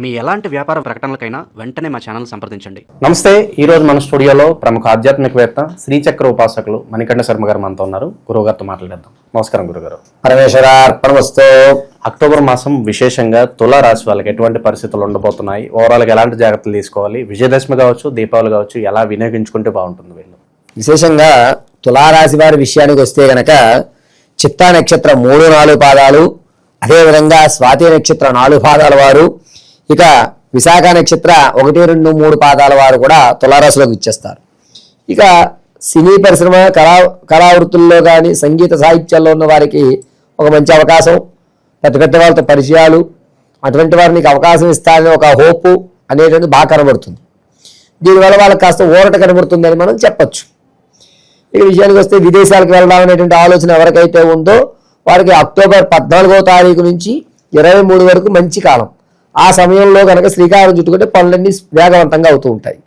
మీ ఎలాంటి వ్యాపార ప్రకటనలకైనా వెంటనే మా ఛానల్ సంప్రదించండి. నమస్తే ఈ రోజు మన స్టూడియోలో ప్రముఖ ఆధ్యాత్మికవేత్త శ్రీచక్ర ఉపాసకులు మణికంఠ శర్మ గారు మనతో ఉన్నారు. గురువుగారితో మాట్లాడేద్దాం. నమస్కారం గురుగారు పరమేశ్వర అర్పణమస్తు అక్టోబర్ మాసం విశేషంగా తులా రాశి వాళ్ళకి ఎటువంటి పరిస్థితులు ఉండబోతున్నాయి? ఓవరాల్గా ఎలాంటి జాగ్రత్తలు తీసుకోవాలి? విజయదశమి కావచ్చు దీపావళి కావచ్చు ఎలా వినియోగించుకుంటే బాగుంటుంది వీళ్ళు? విశేషంగా తులారాశి వారి విషయానికి వస్తే గనక చిత్తా నక్షత్రం మూడు నాలుగు పాదాలు అదేవిధంగా స్వాతి నక్షత్ర నాలుగు పాదాల వారు ఇక విశాఖ నక్షత్ర ఒకటి రెండు మూడు పాదాల వారు కూడా తులారాశిలోకి ఇచ్చేస్తారు ఇక సినీ పరిశ్రమ కళా కళావృత్తుల్లో కానీ సంగీత సాహిత్యాల్లో ఉన్న వారికి ఒక మంచి అవకాశం. పెద్ద పెద్ద వాళ్ళతో పరిచయాలు అటువంటి వారికి అవకాశం ఇస్తారని ఒక హోపు అనేటువంటి బాగా కనబడుతుంది. దీనివల్ల వాళ్ళకి కాస్త ఊరట కనబడుతుందని మనం చెప్పచ్చు. ఇక విషయానికి వస్తే విదేశాలకు వెళ్ళడం అనేటువంటి ఆలోచన ఎవరికైతే ఉందో వారికి అక్టోబర్ పద్నాలుగో తారీఖు నుంచి ఇరవై మూడు వరకు మంచి కాలం. ఆ సమయంలో కనుక శ్రీకారం చుట్టుకుంటే పనులన్నీ వేగవంతంగా అవుతూ ఉంటాయి.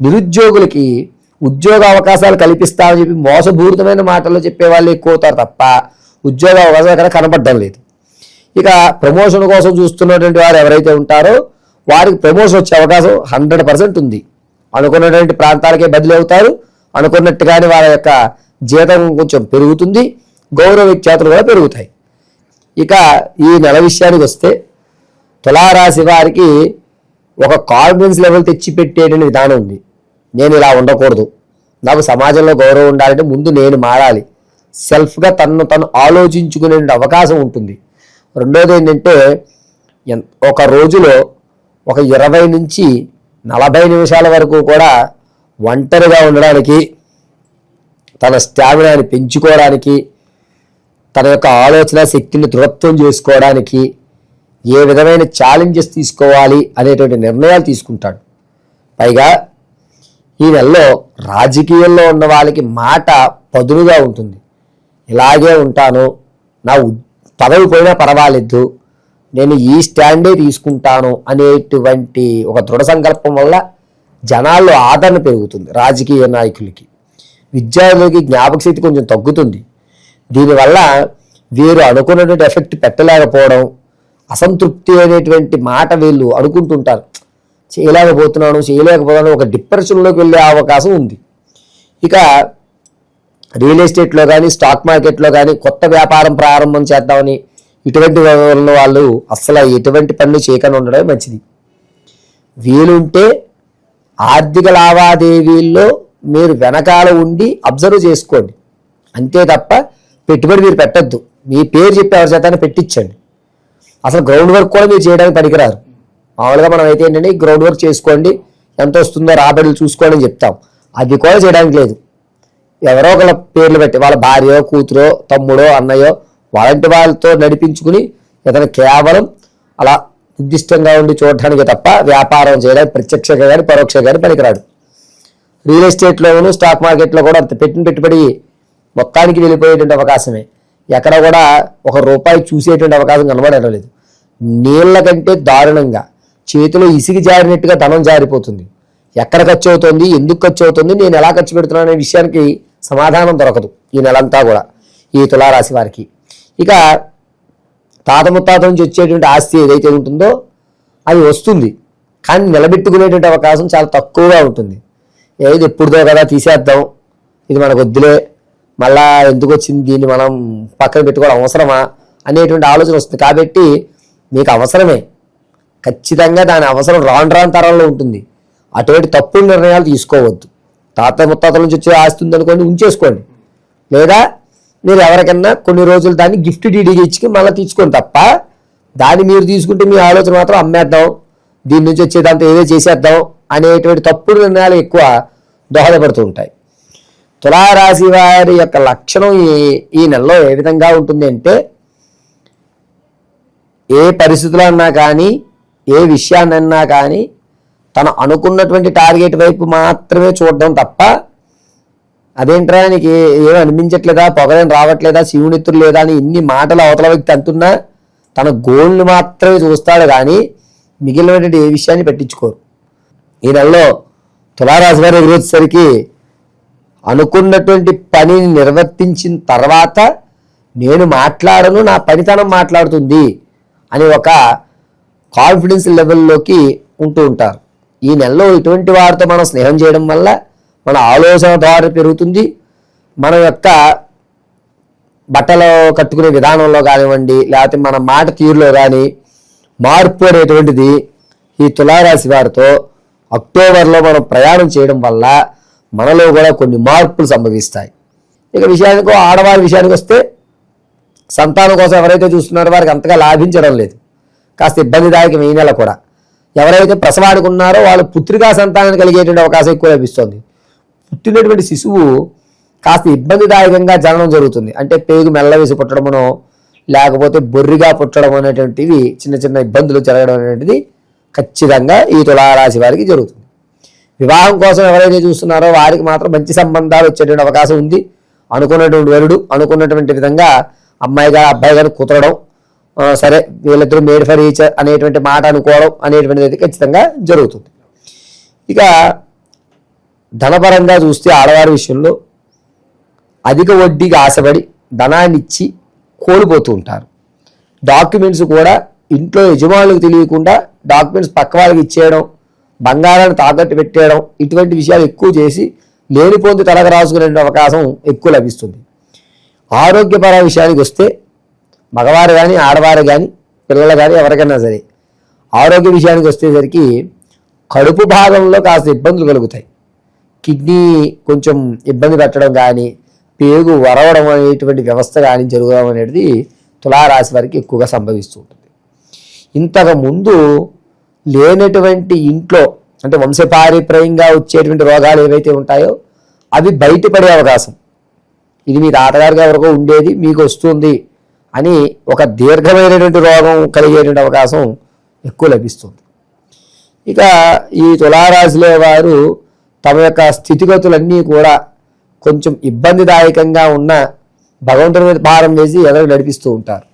నిరుద్యోగులకి ఉద్యోగ అవకాశాలు కల్పిస్తామని చెప్పి మోసపూరితమైన మాటల్లో చెప్పే వాళ్ళు ఎక్కువ అవుతారు తప్ప ఉద్యోగ అవకాశాలు కనుక కనపడడం లేదు. ఇక ప్రమోషన్ కోసం చూస్తున్నటువంటి వారు ఎవరైతే ఉంటారో వారికి ప్రమోషన్ వచ్చే అవకాశం హండ్రెడ్ పర్సెంట్ ఉంది. అనుకున్నటువంటి ప్రాంతాలకే బదిలీ అవుతారు. అనుకున్నట్టుగానే వాళ్ళ యొక్క జీతం కొంచెం పెరుగుతుంది. గౌరవ విఖ్యాతులు కూడా పెరుగుతాయి. ఇక ఈ నెల విషయానికి వస్తే తులారాశి వారికి ఒక కాన్ఫిడెన్స్ లెవెల్ తెచ్చిపెట్టేటువంటి విధానం ఉంది. నేను ఇలా ఉండకూడదు. నాకు సమాజంలో గౌరవం ఉండాలంటే ముందు నేను మారాలి. సెల్ఫ్గా తనను తను ఆలోచించుకునే అవకాశం ఉంటుంది. రెండోది ఏంటంటే ఒక రోజులో ఒక ఇరవై నుంచి నలభై నిమిషాల వరకు కూడా ఒంటరిగా ఉండడానికి తన స్టామినాని పెంచుకోవడానికి తన యొక్క ఆలోచన శక్తిని దృఢత్వం చేసుకోవడానికి ఏ విధమైన ఛాలెంజెస్ తీసుకోవాలి అనేటువంటి నిర్ణయాలు తీసుకుంటాడు. పైగా ఈ నెలలో రాజకీయంలో ఉన్న వాళ్ళకి మాట పదునుగా ఉంటుంది. ఇలాగే ఉంటాను నా పదవి పోయినా పర్వాలేదు నేను ఈ స్టాండే తీసుకుంటాను అనేటువంటి ఒక దృఢ సంకల్పం వల్ల జనాల్లో ఆదరణ పెరుగుతుంది రాజకీయ నాయకులకి. విద్యార్థులకి జ్ఞాపక శక్తి కొంచెం తగ్గుతుంది. దీనివల్ల వీరు అనుకున్నటువంటి ఎఫెక్ట్ పెట్టలేకపోవడం అసంతృప్తి అనేటువంటి మాట వీళ్ళు అనుకుంటుంటారు. చేయలేకపోతున్నాను చేయలేకపోతున్నాను ఒక డిప్రెషన్లోకి వెళ్ళే అవకాశం ఉంది. ఇక రియల్ ఎస్టేట్లో కానీ స్టాక్ మార్కెట్లో కానీ కొత్త వ్యాపారం ప్రారంభం చేద్దామని ఇటువంటి వాళ్ళు అస్సలు ఎటువంటి పనులు చేయకుండా ఉండడమే మంచిది. వీలుంటే ఆర్థిక లావాదేవీల్లో మీరు వెనకాల ఉండి అబ్జర్వ్ చేసుకోండి. అంతే తప్ప పెట్టుబడి మీరు పెట్టొద్దు. మీ పేరు చెప్పి ఎవరి చేత పెట్టించండి. అసలు గ్రౌండ్ వర్క్ కూడా మీరు చేయడానికి పనికిరారు. మామూలుగా మనం అయితే ఏంటంటే గ్రౌండ్ వర్క్ చేసుకోండి ఎంత వస్తుందో రాబడులు చూసుకోండి అని చెప్తాం. అది కూడా చేయడానికి లేదు. ఎవరో ఒకళ్ళ పేర్లు పెట్టి వాళ్ళ భార్యో కూతురో తమ్ముడో అన్నయ్యో వాళ్ళంటి వాళ్ళతో నడిపించుకుని ఇతను కేవలం అలా నిర్దిష్టంగా ఉండి చూడటానికి తప్ప వ్యాపారం చేయడానికి ప్రత్యక్షంగా కానీ పరోక్షంగా కానీ పనికిరాడు. రియల్ ఎస్టేట్లోను స్టాక్ మార్కెట్లో కూడా అంత పెట్టిన పెట్టుబడి మొత్తానికి వెళ్ళిపోయేటువంటి అవకాశమే. ఎక్కడ కూడా ఒక రూపాయి చూసేటువంటి అవకాశం కనబడలేదు నీళ్ళ కంటే దారుణంగా చేతిలో ఇసిగి జారినట్టుగా ధనం జారిపోతుంది. ఎక్కడ ఖర్చు అవుతుంది ఎందుకు ఖర్చు అవుతుంది నేను ఎలా ఖర్చు పెడుతున్నాను అనే విషయానికి సమాధానం దొరకదు ఈ నెలంతా కూడా ఈ తులారాశి వారికి. ఇక తాత ముత్తాత నుంచి వచ్చేటువంటి ఆస్తి ఏదైతే ఉంటుందో అది వస్తుంది. కానీ నిలబెట్టుకునేటువంటి అవకాశం చాలా తక్కువగా ఉంటుంది. ఏది ఎప్పుడుదో కదా తీసేద్దాం. ఇది మనకు వద్దులే. మళ్ళా ఎందుకు వచ్చింది? దీన్ని మనం పక్కన పెట్టుకోవడం అవసరమా? అనేటువంటి ఆలోచన వస్తుంది. కాబట్టి మీకు అవసరమే. ఖచ్చితంగా దాని అవసరం రాను రాను తరంలో ఉంటుంది. అటువంటి తప్పుడు నిర్ణయాలు తీసుకోవద్దు. తాత ముత్తాతల నుంచి వచ్చే ఆస్తి ఉందనుకోండి ఉంచేసుకోండి. లేదా మీరు ఎవరికన్నా కొన్ని రోజులు దాన్ని గిఫ్ట్ డీడీగా ఇచ్చి మళ్ళీ తీసుకోండి తప్ప దాన్ని మీరు తీసుకుంటే మీ ఆలోచన మాత్రం అమ్మేద్దాం. దీని నుంచి వచ్చేదంతా ఏదో చేసేద్దాం అనేటువంటి తప్పుడు నిర్ణయాలు ఎక్కువ దోహదపడుతూ ఉంటాయి. తులారాశి వారి యొక్క లక్షణం ఈ ఈ నెలలో ఏ విధంగా ఉంటుంది అంటే ఏ పరిస్థితులు అన్నా కానీ ఏ విషయాన్నన్నా కానీ తను అనుకున్నటువంటి టార్గెట్ వైపు మాత్రమే చూడడం తప్ప అదేంట్రా నీకు ఏం అనిపించట్లేదా పొగలేం రావట్లేదా శివునిత్తులు లేదా అని ఇన్ని మాటలు అవతల వ్యక్తి అంటున్నా తన గోల్ని మాత్రమే చూస్తాడు కానీ మిగిలినటువంటి ఏ విషయాన్ని పట్టించుకోరు. ఈ నెలలో తులారాశి వారు ఎదురొచ్చేసరికి అనుకున్నటువంటి పనిని నిర్వర్తించిన తర్వాత నేను మాట్లాడను నా పనితనం మాట్లాడుతుంది అని ఒక కాన్ఫిడెన్స్ లెవెల్లోకి ఉంటూ ఉంటారు. ఈ నెలలో ఇటువంటి వారితో మనం స్నేహం చేయడం వల్ల మన ఆలోచన ద్వారా పెరుగుతుంది. మన యొక్క బట్టలు కట్టుకునే విధానంలో కానివ్వండి లేకపోతే మన మాట తీరులో కానీ మార్పు అనేటువంటిది ఈ తులారాశి వారితో అక్టోబర్లో మనం ప్రయాణం చేయడం వల్ల మనలో కూడా కొన్ని మార్పులు సంభవిస్తాయి. ఇక విషయానికి ఆడవారి విషయానికి వస్తే సంతానం కోసం ఎవరైతే చూస్తున్నారో వారికి అంతగా లాభించడం లేదు. కాస్త ఇబ్బందిదాయకం ఈ నెల కూడా. ఎవరైతే ప్రసవానికి ఉన్నారో వాళ్ళు పుత్రికా సంతానం కలిగేటువంటి అవకాశం ఎక్కువ లభిస్తుంది. పుట్టినటువంటి శిశువు కాస్త ఇబ్బందిదాయకంగా జననం జరుగుతుంది. అంటే పేగు మెల్లవేసి పుట్టడమునో లేకపోతే బొర్రిగా పుట్టడం అనేటువంటివి చిన్న చిన్న ఇబ్బందులు జరగడం అనేటువంటిది ఖచ్చితంగా ఈ తులారాశి వారికి జరుగుతుంది. వివాహం కోసం ఎవరైతే చూస్తున్నారో వారికి మాత్రం మంచి సంబంధాలు వచ్చేటువంటి అవకాశం ఉంది. అనుకున్నటువంటి వరుడు అనుకున్నటువంటి విధంగా అమ్మాయి గారు అబ్బాయి గారు కుదరడం సరే వీళ్ళిద్దరూ మేడ్ ఫర్ ఈచ్ అనేటువంటి మాట అనుకోవడం అనేటువంటిది అయితే ఖచ్చితంగా జరుగుతుంది. ఇక ధనపరంగా చూస్తే ఆడవారి విషయంలో అధిక వడ్డీకి ఆశపడి ధనాన్ని ఇచ్చి కోల్పోతూ ఉంటారు. డాక్యుమెంట్స్ కూడా ఇంట్లో యజమానులకు తెలియకుండా డాక్యుమెంట్స్ పక్క వాళ్ళకి ఇచ్చేయడం బంగారాన్ని తాకట్టు పెట్టేయడం ఇటువంటి విషయాలు ఎక్కువ చేసి లేనిపోంది తలకు రాసుకునే అవకాశం ఎక్కువ లభిస్తుంది. ఆరోగ్యపర విషయానికి వస్తే మగవారు కానీ ఆడవారు కానీ పిల్లలు కానీ ఎవరికైనా సరే ఆరోగ్య విషయానికి వచ్చేసరికి కడుపు భాగంలో కాస్త ఇబ్బందులు కలుగుతాయి. కిడ్నీ కొంచెం ఇబ్బంది పెట్టడం కానీ పేగు వరవడం అనేటువంటి వ్యవస్థ కానీ జరగడం అనేది తులారాశి వారికి ఎక్కువగా సంభవిస్తూ ఉంటుంది. ఇంతకు ముందు లేనటువంటి ఇంట్లో అంటే వంశపారిప్రయంగా వచ్చేటువంటి రోగాలు ఏవైతే ఉంటాయో అవి బయటపడే అవకాశం. ఇది మీ తాతగారి వరకు ఉండేది మీకు వస్తుంది అని ఒక దీర్ఘమైనటువంటి రోగం కలిగేటువంటి అవకాశం ఎక్కువ లభిస్తుంది. ఇక ఈ తులారాశిలో వారు తమ యొక్క స్థితిగతులన్నీ కూడా కొంచెం ఇబ్బందిదాయకంగా ఉన్న భగవంతుని మీద భారం వేసి ఎదురు నడిపిస్తూ ఉంటారు.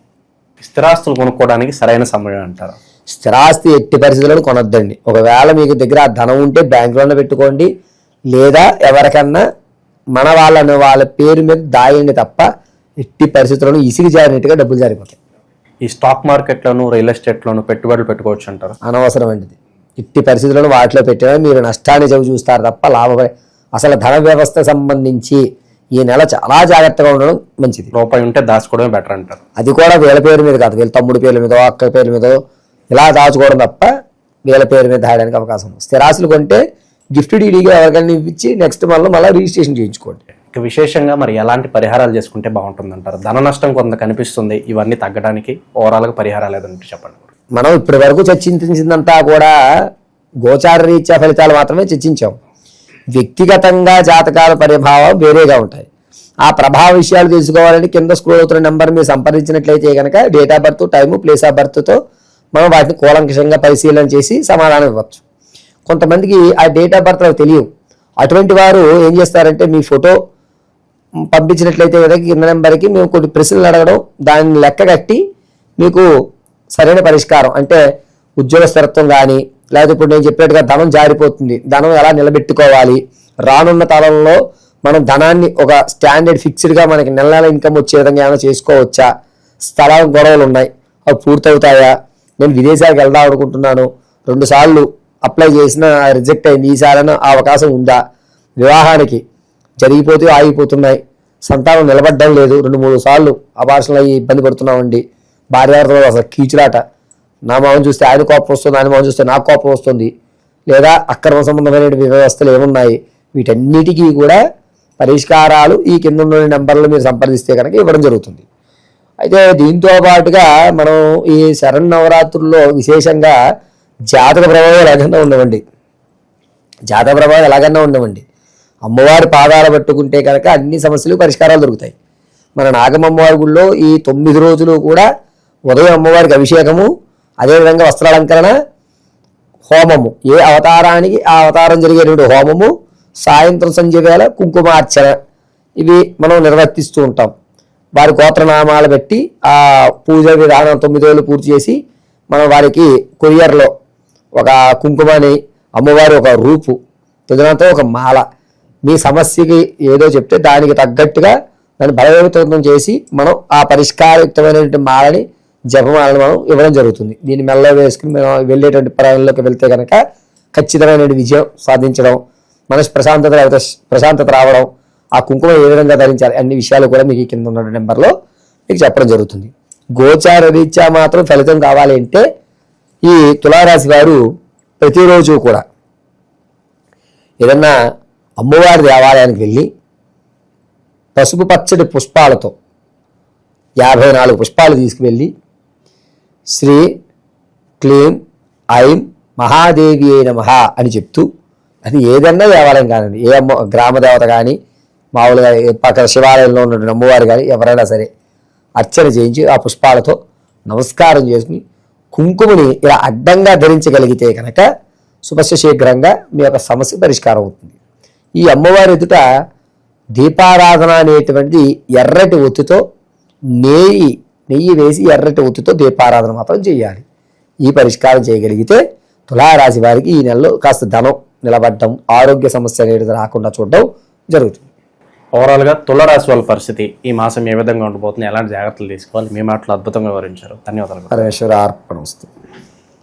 స్థిరాస్తులు కొనుక్కోవడానికి సరైన సమయం అంటారు? స్థిరాస్తి ఎట్టి పరిస్థితులను కొనొద్దండి. ఒకవేళ మీకు దగ్గర ఆ ధనం ఉంటే బ్యాంకులోనే పెట్టుకోండి. లేదా ఎవరికన్నా మన వాళ్ళని వాళ్ళ పేరు మీద దాయండి తప్ప ఎట్టి పరిస్థితులను ఇసిగి జారినట్టుగా డబ్బులు జారిపోతాయి. ఈ స్టాక్ మార్కెట్లోను రియల్ ఎస్టేట్లోను పెట్టుబడులు పెట్టుకోవచ్చు అంటారు? అనవసరం అండి ఇట్టి పరిస్థితులను వాటిలో పెట్టినా మీరు నష్టాన్ని చవి చూస్తారు తప్ప లాభపడే అసలు ధన వ్యవస్థ సంబంధించి ఈ నెల చాలా జాగ్రత్తగా ఉండడం మంచిది. రూపాయి ఉంటే దాచుకోవడమే బెటర్ అంటారు. అది కూడా వీళ్ళ పేరు మీద కాదు. వీళ్ళ తమ్ముడి పేరు మీదో అక్క పేరు మీదో ఇలా దాచుకోవడం తప్ప వీళ్ళ పేరు మీద దాయడానికి అవకాశం స్థిరాస్తులు కొంటే గిఫ్ట్ డీడీగా ఎవరికైనా ఇచ్చి నెక్స్ట్ మళ్ళీ మళ్ళీ రిజిస్ట్రేషన్ చేయించుకోండి. ఇక విశేషంగా మరి ఎలాంటి పరిహారాలు చేసుకుంటే బాగుంటుంది అంటారు ధన నష్టం కొంత కనిపిస్తుంది ఇవన్నీ తగ్గడానికి ఓవరాల్గా పరిహారాలు ఏదంటే చెప్పండి. మనం ఇప్పటి వరకు చర్చించిందంతా కూడా గోచార రీత్యా ఫలితాలు మాత్రమే చర్చించాం. వ్యక్తిగతంగా జాతకాల పరిభావం వేరేగా ఉంటాయి. ఆ ప్రభావ విషయాలు తెలుసుకోవాలంటే కింద స్క్రోల్ అవుతున్న నెంబర్ మీరు సంప్రదించినట్లయితే కనుక date of birth time place of బర్త్తో మనం వాటిని కూలంకషంగా పరిశీలన చేసి సమాధానం ఇవ్వచ్చు. కొంతమందికి ఆ డేట్ ఆఫ్ బర్త్ తెలియవు. అటువంటి వారు ఏం చేస్తారంటే మీ ఫోటో పంపించినట్లయితే కనుక కింద నెంబర్కి మేము కొన్ని ప్రశ్నలు అడగడం దాన్ని లెక్క కట్టి మీకు సరైన పరిష్కారం. అంటే ఉద్యోగ స్థిరత్వం కానీ లేకపోతే ఇప్పుడు నేను చెప్పినట్టుగా ధనం జారిపోతుంది. ధనం ఎలా నిలబెట్టుకోవాలి? రానున్న తలంలో మనం ధనాన్ని ఒక స్టాండర్డ్ ఫిక్స్డ్గా మనకి నెల నెల ఇన్కమ్ వచ్చే విధంగా ఏమైనా చేసుకోవచ్చా? స్థలం గొడవలు ఉన్నాయి. అవి పూర్తవుతాయా? నేను విదేశాలకు వెళ్దాం అనుకుంటున్నాను. రెండుసార్లు అప్లై చేసిన రిజెక్ట్ అయింది ఈసారైనా ఆ అవకాశం ఉందా? వివాహానికి జరిగిపోతే ఆగిపోతున్నాయి. సంతానం నిలబడడం లేదు. రెండు మూడు సార్లు అపార్షన్లు అయ్యి ఇబ్బంది పడుతున్నామండి. భార్యాభర్తలు అసలు కీచులాట. నా మొహం చూస్తే ఆయన కోపం వస్తుంది ఆయన మొహం చూస్తే నాకు కోపం వస్తుంది. లేదా అక్రమ సంబంధమైన వ్యవస్థలు ఏమున్నాయి? వీటన్నిటికీ కూడా పరిష్కారాలు ఈ కింద ఉన్న నెంబర్లు మీరు సంప్రదిస్తే కనుక ఇవ్వడం జరుగుతుంది. అయితే దీంతో పాటుగా మనం ఈ శరణ్ నవరాత్రుల్లో విశేషంగా జాతక ప్రభావం ఎలాగన్నా ఉండవండి. జాతక ప్రభావం ఎలాగన్నా ఉండవండి. అమ్మవారి పాదాలు పట్టుకుంటే కనుక అన్ని సమస్యలు పరిష్కారాలు దొరుకుతాయి. మన నాగమ్మవారి గుళ్ళో ఈ తొమ్మిది రోజులు కూడా ఉదయం అమ్మవారికి అభిషేకము అదేవిధంగా వస్త్రాలంకరణ హోమము. ఏ అవతారానికి ఆ అవతారం జరిగేటువంటి హోమము సాయంత్రం సంధ్య వేళ కుంకుమార్చన. ఇవి మనం నిర్వర్తిస్తూ ఉంటాం. వారి గోత్రనామాలు పెట్టి ఆ పూజ విధానం తొమ్మిది రోజులు పూర్తి చేసి మనం వారికి కొరియర్లో ఒక కుంకుమని అమ్మవారి ఒక రూపు తదనంతో ఒక మాల. మీ సమస్యకి ఏదో చెప్తే దానికి తగ్గట్టుగా దాన్ని బలవేతం చేసి మనం ఆ పరిష్కారయుక్తమైనటువంటి మాలని జపమాలను మనం ఇవ్వడం జరుగుతుంది. దీన్ని మెల్ల వేసుకుని మనం వెళ్ళేటువంటి ప్రయాణంలోకి వెళ్తే కనుక ఖచ్చితమైన విజయం సాధించడం మనసు ప్రశాంతత ప్రశాంతత రావడం ఆ కుంకుమ ఏ విధంగా ధరించాలి అన్ని విషయాలు కూడా మీకు కింద ఉన్న నెంబర్లో మీకు చెప్పడం జరుగుతుంది. గోచార రీత్యా మాత్రం ఫలితం కావాలి అంటే ఈ తులారాశి వారు ప్రతిరోజు కూడా ఏదన్నా అమ్మవారి దేవాలయానికి వెళ్ళి పసుపు పచ్చడి పుష్పాలతో యాభై నాలుగు పుష్పాలు తీసుకువెళ్ళి శ్రీ క్లీం ఐం మహాదేవి అయిన మహా అని చెప్తూ అది ఏదన్నా దేవాలయం కానివ్వండి ఏ అమ్మ గ్రామ దేవత కానీ మామూలుగా పక్కన శివాలయంలో ఉన్నటువంటి అమ్మవారు కానీ ఎవరైనా సరే అర్చన చేయించి ఆ పుష్పాలతో నమస్కారం చేసుకుని కుంకుమని ఇలా అడ్డంగా ధరించగలిగితే కనుక శుభస్య శీఘ్రంగా మీ యొక్క సమస్య పరిష్కారం అవుతుంది. ఈ అమ్మవారి ఎదుట దీపారాధన అనేటువంటి ఎర్రటి ఒత్తితో నెయ్యి నెయ్యి వేసి ఎర్రటి ఒత్తితో దీపారాధన మాత్రం చేయాలి. ఈ పరిష్కారం చేయగలిగితే తులారాశి వారికి ఈ నెలలో కాస్త ధనం నిలబడటం ఆరోగ్య సమస్య అనేది రాకుండా చూడడం జరుగుతుంది. ఓవరాల్గా తులరాశి వాళ్ళ పరిస్థితి ఈ మాసం ఏ విధంగా ఉండబోతుంది? ఎలాంటి జాగ్రత్తలు తీసుకోవాలి? మీ మాటలు అద్భుతంగా వివరించారు. ధన్యవాదాలు. పరమేశ్వర అర్పణ వస్తుంది